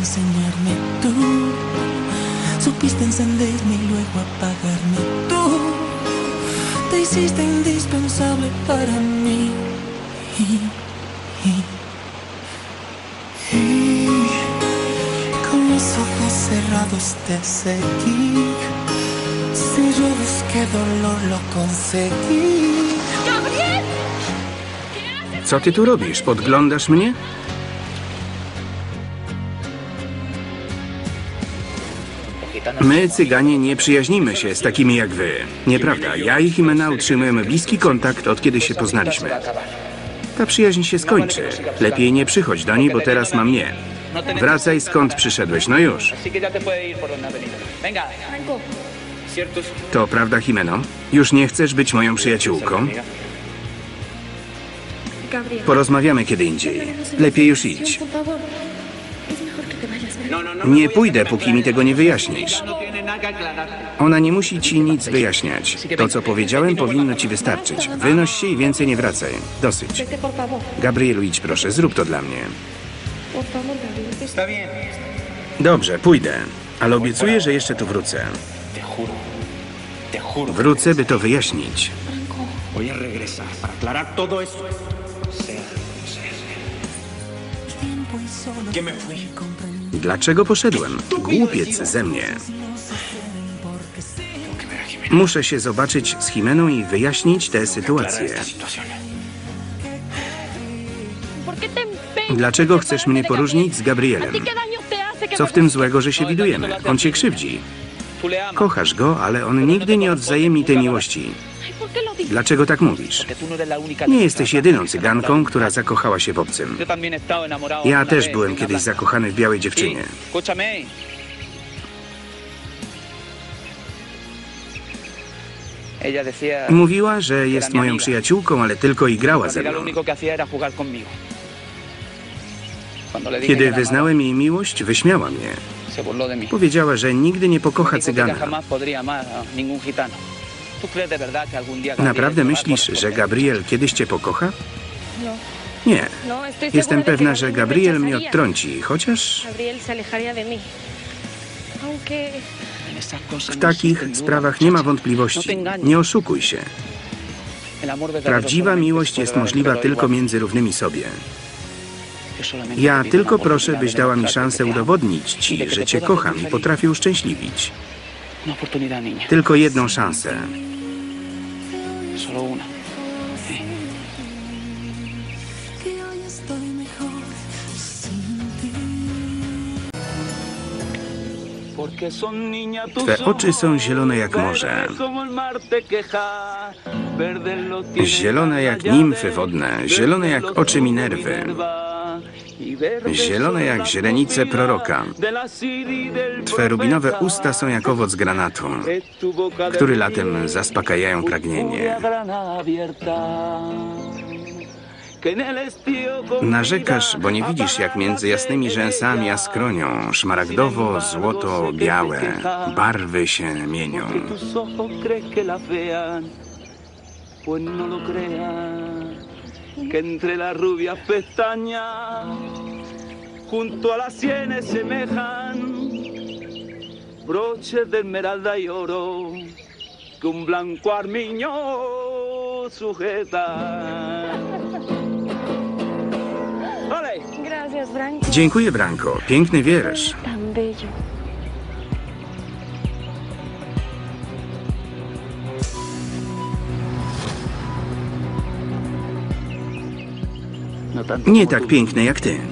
enseñarme tú. Supiste encenderme y luego apagarme tú. Te hiciste indispensable para mí. Y, y- y con los ojos cerrados te seguí. Si yo busqué dolor, lo conseguí. Co ty tu robisz? Podglądasz mnie? My, cyganie, nie przyjaźnimy się z takimi jak wy. Nieprawda. Ja i Jimena utrzymujemy bliski kontakt od kiedy się poznaliśmy. Ta przyjaźń się skończy. Lepiej nie przychodź do niej, bo teraz ma mnie. Wracaj skąd przyszedłeś, no już. To prawda, Jimeno? Już nie chcesz być moją przyjaciółką? Porozmawiamy kiedy indziej. Lepiej już idź. Nie pójdę, póki mi tego nie wyjaśnisz. No. Ona nie musi ci nic wyjaśniać. To, co powiedziałem, powinno ci wystarczyć. Wynoś się i więcej nie wracaj. Dosyć. Gabrielu, idź proszę, zrób to dla mnie. Dobrze, pójdę. Ale obiecuję, że jeszcze tu wrócę. Wrócę, by to wyjaśnić. Voy a regresar para aclarar todo esto. Dlaczego poszedłem? Głupiec ze mnie. Muszę się zobaczyć z Jimeną i wyjaśnić tę sytuację. esta situación. ¿Por qué te empeñas Dlaczego chcesz mnie poróżnić z ¿A Gabrielem? Co w tym złego, że się widujemy? On cię krzywdzi. Kochasz go, ale on nigdy nie odwzajemni tej miłości. Dlaczego tak mówisz? Nie jesteś jedyną cyganką, która zakochała się w obcym. Ja też byłem kiedyś zakochany w białej dziewczynie. Mówiła, że jest moją przyjaciółką, ale tylko igrała ze que lo mną. Kiedy wyznałem jej miłość, wyśmiała mnie. Powiedziała, że nigdy nie pokocha cygana. jamás podría amar a ningún gitano. ¿Tú crees de verdad que algún día Gabriel Naprawdę myślisz, że? Gabriel kiedyś cię pokocha? No, Nie. no, Jestem pewna, że Gabriel mnie odtrąci, chociaż w no takich sprawach nie ma wątpliwości. Nie oszukuj się. Prawdziwa miłość jest możliwa tylko między równymi sobie. Ja tylko proszę, byś dała mi szansę udowodnić ci, że cię kocham i potrafię uszczęśliwić. Tylko jedną szansę. Twe oczy są zielone jak morze. Zielone jak nimfy wodne, zielone jak oczy Minerwy. Zielone jak źrenice proroka. Twe rubinowe usta są jak owoc granatu, który latem zaspokajają pragnienie. Narzekasz, bo nie widzisz, jak między jasnymi rzęsami a skronią szmaragdowo, złoto, białe barwy się mienią. Pues no lo crean. Que entre las rubias pestañas, junto a las sienes semejan broches de esmeralda y oro que un blanco armiño sujeta. ¡Ole! Gracias, Franco. Dziękuję, Branko. Piękny wiersz. Tan bello. Nie tak tú. piękny jak ty.